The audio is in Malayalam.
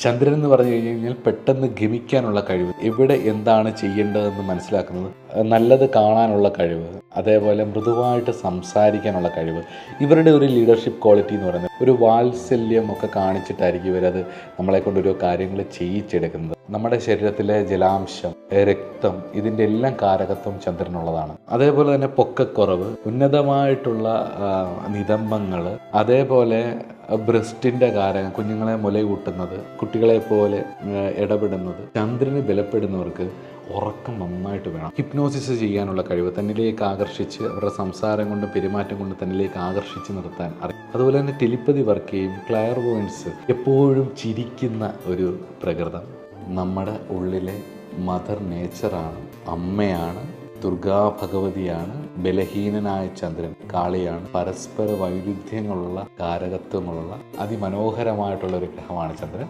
ചന്ദ്രൻ എന്ന് പറഞ്ഞു കഴിഞ്ഞു കഴിഞ്ഞാൽ പെട്ടെന്ന് ഗമിക്കാനുള്ള കഴിവ്. എവിടെ എന്താണ് ചെയ്യേണ്ടതെന്ന് മനസ്സിലാക്കുന്നത്. നല്ലത് കാണാനുള്ള കഴിവ്. അതേപോലെ മൃദുവായിട്ട് സംസാരിക്കാനുള്ള കഴിവ്. ഇവരുടെ ഒരു ലീഡർഷിപ്പ് ക്വാളിറ്റി എന്ന് പറയുന്നത് ഒരു വാത്സല്യം ഒക്കെ കാണിച്ചിട്ടായിരിക്കും ഇവരത് നമ്മളെ കൊണ്ട് കാര്യങ്ങൾ ചെയ്യിച്ചെടുക്കുന്നത്. നമ്മുടെ ശരീരത്തിലെ ജലാംശം രക്തം ഇതിന്റെ എല്ലാം കാരകത്വം ചന്ദ്രനുള്ളതാണ്. അതേപോലെ തന്നെ പൊക്കക്കുറവ് ഉന്നതമായിട്ടുള്ള നിതംബങ്ങൾ അതേപോലെ ബ്രസ്റ്റിന്റെ കാരകം കുഞ്ഞുങ്ങളെ മുലയൂട്ടുന്നത് കുട്ടികളെ പോലെ ഇടപെടുന്നത് ചന്ദ്രന് ബലപ്പെടുന്നവർക്ക് ഉറക്കം നന്നായിട്ട് വേണം. ഹിപ്നോസിസ് ചെയ്യാനുള്ള കഴിവ് തന്നിലേക്ക് ആകർഷിച്ച് അവരുടെ സംസാരം കൊണ്ട് പെരുമാറ്റം കൊണ്ട് തന്നിലേക്ക് ആകർഷിച്ച് നിർത്താൻ അറിയാം അതുപോലെ തന്നെ ടെലിപ്പതി വർക്ക് ചെയ്യും. ക്ലയർ വോയിൻസ് എപ്പോഴും ചിരിക്കുന്ന ഒരു പ്രകൃതം. നമ്മുടെ ഉള്ളിലെ മദർ നേച്ചറാണ് അമ്മയാണ് ദുർഗാ ഭഗവതിയാണ് ബലഹീനനായ ചന്ദ്രൻ. കാളിയാണ് പരസ്പര വൈരുദ്ധ്യങ്ങളുള്ള കാരകത്വങ്ങളുള്ള അതിമനോഹരമായിട്ടുള്ള ഒരു ഗ്രഹമാണ് ചന്ദ്രൻ.